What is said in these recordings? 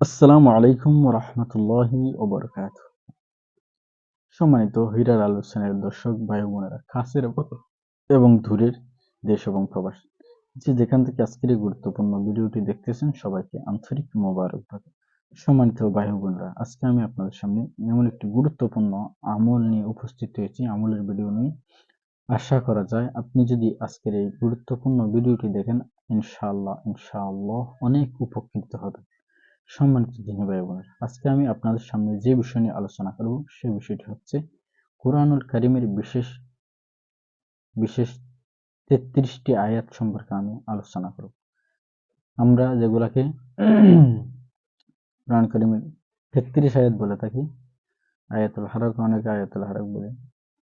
আসসালামু আলাইকুম রহমতুল্লাহি ওবরকাত। সম্মানিত হীরার আলোচনের দর্শক ভাই বোনেরা কাছের এবং দূরের দেশ এবং প্রবাস, যে যেখান থেকে আজকের এই গুরুত্বপূর্ণ ভিডিওটি দেখতেছেন সবাইকে আন্তরিক মোবারকবাদ সম্মানিত ভাই বোনেরা, আজকে আমি আপনাদের সামনে এমন একটি গুরুত্বপূর্ণ আমল নিয়ে উপস্থিত হয়েছি। আমলের ভিডিও নিয়ে আশা করা যায় আপনি যদি আজকের এই গুরুত্বপূর্ণ ভিডিওটি দেখেন, ইনশাআল্লাহ ইনশাআল্লাহ অনেক উপকৃত হবেন। সম্মানিত দিনী ভাই বোনেরা আজকে আমি আপনাদের সামনে যে বিষয় নিয়ে আলোচনা করব সেই বিষয়টি হচ্ছে কোরআনুল কারিমের বিশেষ বিশেষ তেত্রিশটি আয়াত সম্পর্কে আমি আলোচনা করব। আমরা যেগুলাকে কোরআন কারিমের তেত্রিশ আয়াত বলে থাকি, আয়াতুল হারক, অনেকে আয়াতুল হারক বলে,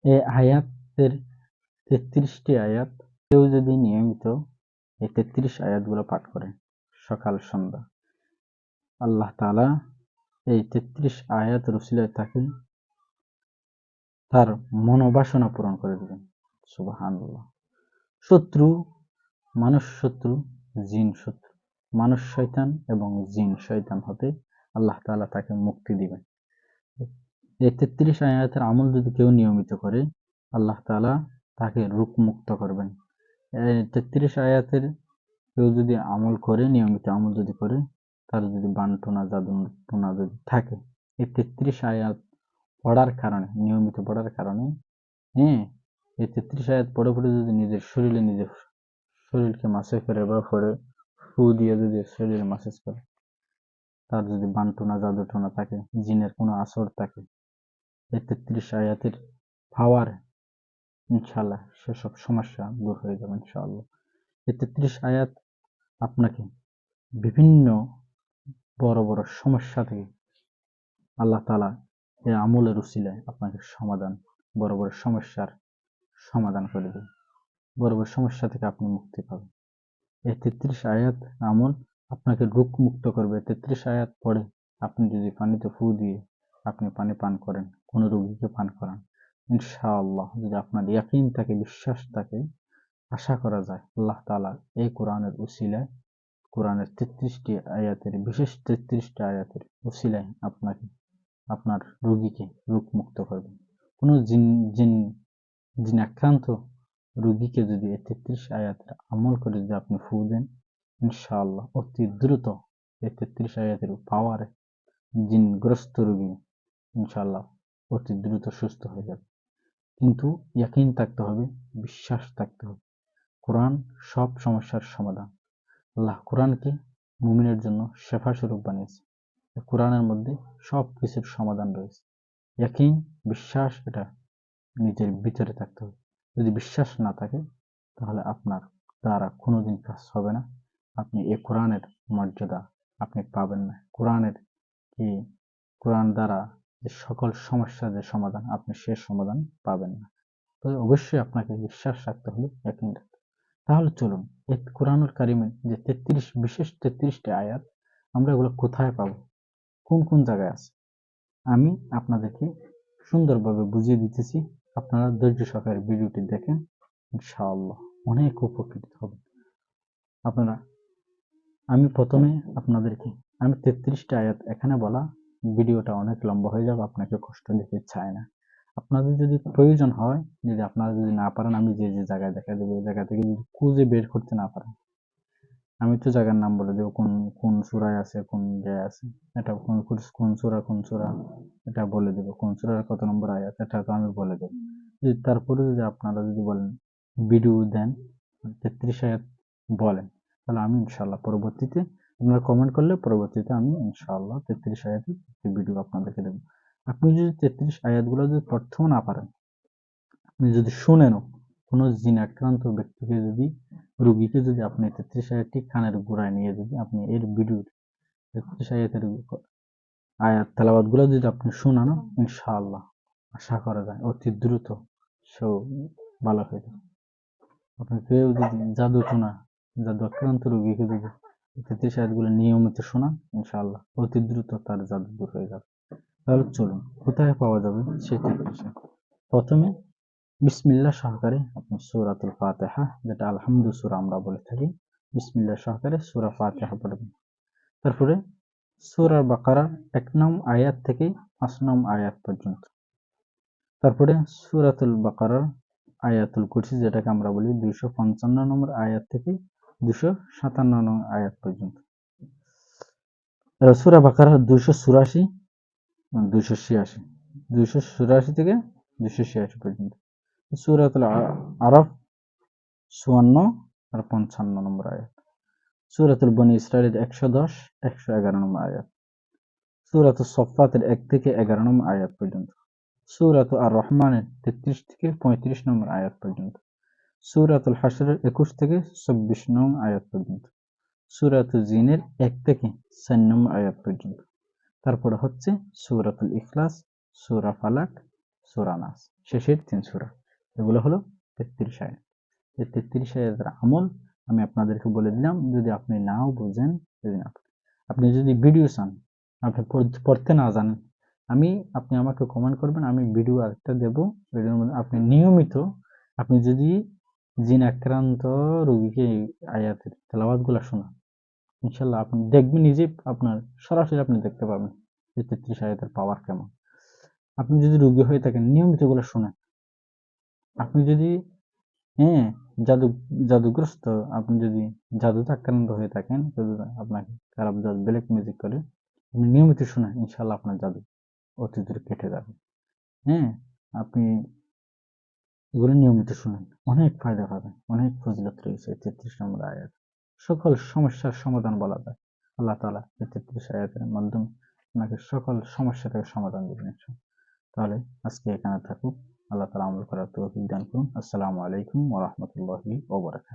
এই আয়াতের তেত্রিশটি আয়াত কেউ যদি নিয়মিত এই তেত্রিশ আয়াতগুলো পাঠ করে সকাল, সন্ধ্যা আল্লাহ তালা এই তেত্রিশ আয়াত রসিলায় তাকে তার মনোবাসনা পূরণ করে দেবেন। সুবাহান শত্রু, মানুষ শত্রু, জিন শত্রু, মানুষ শয়তান এবং জিন শয়তান হতে আল্লাহ তালা তাকে মুক্তি দিবেন। এই তেত্রিশ আয়াতের আমল যদি কেউ নিয়মিত করে, আল্লাহ তালা তাকে রূপ মুক্ত করবেন। এই তেত্রিশ আয়াতের কেউ যদি আমল করে, নিয়মিত আমল যদি করে তার যদি বানটোনা টোনা যদি থাকে, এই তেত্রিশ আয়াত পড়ার কারণে, নিয়মিত পড়ার কারণে হ্যাঁ এই তেত্রিশ আয়াত পড়ে পড়ে যদি নিজের শরীরে নিজের শরীরকে মাসে করে বা পরে ফু দিয়ে যদি শরীরে মাসেজ করে তার যদি বানটোনা টোনা থাকে, জিনের কোনো আসর থাকে, এই তেত্রিশ আয়াতের পাওয়ার ইনশাল্লাহ সেসব সমস্যা দূর হয়ে যাবে ইনশাআল্লাহ। এই তেত্রিশ আয়াত আপনাকে বিভিন্ন বড় বড় সমস্যা থেকে আল্লাহ তালা এ আমলের উচিলায় আপনাকে সমাধান, বড় বড় সমস্যার সমাধান করে দেবে। বড় বড় সমস্যা থেকে আপনি মুক্তি পাবেন। এই তেত্রিশ আয়াত আমল আপনাকে রোগ মুক্ত করবে। তেত্রিশ আয়াত পড়ে আপনি যদি পানিতে ফু দিয়ে আপনি পানি পান করেন, কোনো রোগীকে পান করান, ইনশাআল্লাহ যদি আপনার ইয়াকিন থাকে, বিশ্বাস থাকে, আশা করা যায় আল্লাহ তালা এই কোরআনের উসিলায় কোরআনের তেত্রিশটি আয়াতের, বিশেষ তেত্রিশটি আয়াতের ওসিলায় আপনাকে, আপনার রোগীকে রোগ মুক্ত করবে। কোনো জিন জিন জিন আক্রান্ত রোগীকে যদি এই তেত্রিশ আয়াতের আমল করে যদি আপনি ফু দেন, ইনশাআল্লাহ অতি দ্রুত এই তেত্রিশ আয়াতের পাওয়ারে জিনগ্রস্ত রোগী ইনশাআল্লাহ অতি দ্রুত সুস্থ হয়ে যাবে। কিন্তু ইয়াকিন থাকতে হবে, বিশ্বাস থাকতে হবে। কোরআন সব সমস্যার সমাধান। আল্লাহ কোরআনকে মুমিনের জন্য শেফা স্বরূপ বানিয়েছে কোরআনের মধ্যে সব কিছুর সমাধান রয়েছে। একই বিশ্বাস, এটা নিজের ভিতরে থাকতে হবে। যদি বিশ্বাস না থাকে, তাহলে আপনার দ্বারা কোনোদিন কাজ হবে না। আপনি এ কোরআনের মর্যাদা আপনি পাবেন না। কোরআনের কি, কোরআন দ্বারা যে সকল সমস্যার যে সমাধান, আপনি সে সমাধান পাবেন না। তবে অবশ্যই আপনাকে বিশ্বাস রাখতে হবে একই রাখতে তাহলে চলুন এই কোরআনুল কারিমের যে তেত্রিশ, বিশেষ তেত্রিশটি আয়াত, আমরা এগুলো কোথায় পাব? কোন কোন জায়গায় আছে? আমি আপনাদেরকে সুন্দরভাবে বুঝিয়ে দিতেছি। আপনারা ধৈর্য সহকারে ভিডিওটি দেখেন, ইনশাআল্লাহ অনেক উপকৃত হবে আপনারা, আমি প্রথমে আপনাদেরকে, আমি তেত্রিশটা আয়াত এখানে বলা, ভিডিওটা অনেক লম্বা হয়ে যাবে, আপনাকে কষ্ট দিতে চায় না। আপনাদের যদি প্রয়োজন হয়, যদি আপনারা যদি না পারেন, আমি যে যে জায়গায় দেখা দেবো, ওই জায়গা থেকে যদি খুঁজে বের করতে না পারেন, আমি তো জায়গার নাম বলে দেবো, কোন কোন সুরায় আছে, কোন জায়গায় আছে, এটা কোন কোন সুরা কোন সুরা, এটা বলে দেবো, কোন সুরার কত নম্বর আয়াত, এটা তো আমি বলে দেবো। যদি তারপরে যদি আপনারা যদি বলেন ভিডিও দেন, তেত্রিশ আয়াত বলেন, তাহলে আমি ইনশাল্লাহ পরবর্তীতে আপনারা কমেন্ট করলে পরবর্তীতে আমি ইনশাল্লাহ তেত্রিশ আয়াতের ভিডিও আপনাদেরকে দেবো। আপনি যদি তেত্রিশ আয়াতগুলো যদি পড়তেও না পারেন, আপনি যদি শুনেনও কোনো জিন আক্রান্ত ব্যক্তিকে যদি, রুগীকে যদি আপনি তেত্রিশ আয়াতটি কানের গোড়ায় নিয়ে যদি আপনি এর ভিডিও, তেত্রিশ আয়াতের আয়াতগুলো যদি আপনি শুনানো, ইনশাআল্লাহ আশা করা যায় অতি দ্রুত সেও ভালো হয়ে যাবে। আপনি কেউ যদি জাদু শোনা জাদু আক্রান্ত রুগীকে যদি তেত্রিশ আয়াতগুলো নিয়মিত শোনান, ইনশাআল্লাহ অতি দ্রুত তার জাদু দূর হয়ে যাবে। তাহলে চলুন, কোথায় পাওয়া যাবে সেটি প্রথমে বিসমিল্লা সহকারে আপনি সুরাতুল ফাতেহা, যেটা আলহামদু সুরা আমরা বলে থাকি বিসমিল্লা সহকারে সুরা ফাতেহা পড়বেন। তারপরে সূরা বাকারার এক নং আয়াত থেকে পাঁচ নং আয়াত পর্যন্ত। তারপরে সূরাতুল বাকারার আয়াতুল কুরসি, যেটাকে আমরা বলি দুইশো পঞ্চান্ন নম্বর আয়াত থেকে দুশো সাতান্ন নম্বর আয়াত পর্যন্ত। সুরা বাকারার দুইশো চুরাশি দুইশো ছিয়াশি, দুইশো চুরাশি থেকে দুইশো ছিয়াশি পর্যন্ত। সূরাতুল আ- আরফ চুয়ান্ন আর পঞ্চান্ন নম্বর আয়াত। সূরাতুল বনি ইসরায়েলের একশো দশ, একশো এগারো নম্বর আয়াত। সূরাতুল সফাতের এক থেকে এগারো নম্বর আয়াত পর্যন্ত। সুরাত আর রহমানের তেত্রিশ থেকে পঁয়ত্রিশ নম্বর আয়াত পর্যন্ত। সূরাতুল হাসরের একুশ থেকে চব্বিশ নম্বর আয়াত পর্যন্ত। সূরাতুল জিনের এক থেকে চার নম্বর আয়াত পর্যন্ত। তারপরে হচ্ছে সূরাতুল ইখলাস, সূরা ফালাক, সূরা নাস। শেষের তিন সুরা। এগুলো হলো তেত্রিশ আয়াত। এই তেত্রিশ আয়াতের আমল আমি আপনাদেরকে বলে দিলাম, যদি আপনি নাও বুঝেন, যদি না আপনি যদি ভিডিও চান, আপনি পড়- পড়তে না জানেন, আমি, আপনি আমাকে কমেন্ট করবেন, আমি ভিডিও আরেকটা দেবো। ভিডিওর মধ্যে আপনি নিয়মিত, আপনি যদি জিন আক্রান্ত রোগীকে আয়াতের তেলাওয়াতগুলা শোনান ইনশাল্লাহ আপনি দেখবেন নিজে আপনার সরাসরি আপনি দেখতে পাবেন যে তেত্রিশ আয়াতের পাওয়ার কেমন। আপনি যদি রোগী হয়ে থাকেন, নিয়মিত এগুলো শোনেন। আপনি যদি হ্যাঁ জাদু, জাদুগ্রস্ত, আপনি যদি জাদুতে আক্রান্ত হয়ে থাকেন আপনাকে খারাপ জাদু ব্ল্যাক ম্যাজিক করে, আপনি নিয়মিত শোনেন, ইনশাল্লাহ আপনার জাদু অতি দূরে কেটে যাবে। হ্যাঁ আপনি এগুলো নিয়মিত শুনেন, অনেক ফায়দা পাবেন, অনেক ফজিলত রয়েছে, তেত্রিশ নম্বর আয়াত। সকল সমস্যার সমাধান বলা যায়। আল্লাহ তালা এই তেত্রিশ আয়াতের মাধ্যমে আপনাকে সকল সমস্যা থেকে সমাধান দেবেন। তাহলে আজকে এখানে থাকুক। আল্লাহ তালা আমল করার তৌফিক অভিজ্ঞান করুন। আসসালামু আলাইকুম ওরহমতুল্লাহি বারাকাতুহু।